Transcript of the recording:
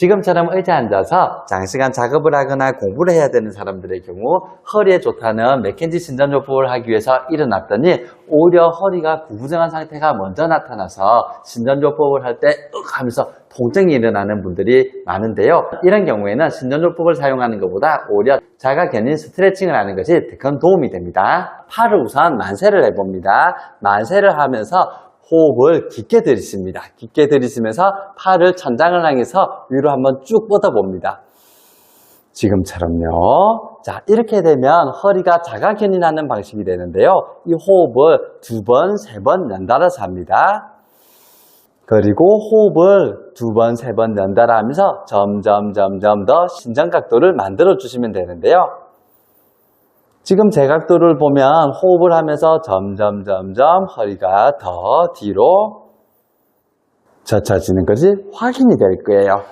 지금처럼 의자에 앉아서 장시간 작업을 하거나 공부를 해야 되는 사람들의 경우 허리에 좋다는 맥켄지 신전요법을 하기 위해서 일어났더니 오히려 허리가 구부정한 상태가 먼저 나타나서 신전요법을 할 때 윽 하면서 통증이 일어나는 분들이 많은데요. 이런 경우에는 신전요법을 사용하는 것보다 오히려 자가 견인 스트레칭을 하는 것이 큰 도움이 됩니다. 팔을 우선 만세를 해봅니다. 만세를 하면서 호흡을 깊게 들이쉽니다. 깊게 들이쉬면서 팔을 천장을 향해서 위로 한번 쭉 뻗어봅니다. 지금처럼요. 자, 이렇게 되면 허리가 자가 견인하는 방식이 되는데요. 이 호흡을 두 번, 세 번 연달아서 합니다. 그리고 호흡을 두 번, 세 번 연달아 하면서 점점, 점점 더 신장각도를 만들어 주시면 되는데요. 지금 제 각도를 보면 호흡을 하면서 점점 점점 허리가 더 뒤로 젖혀지는 것이 확인이 될 거예요.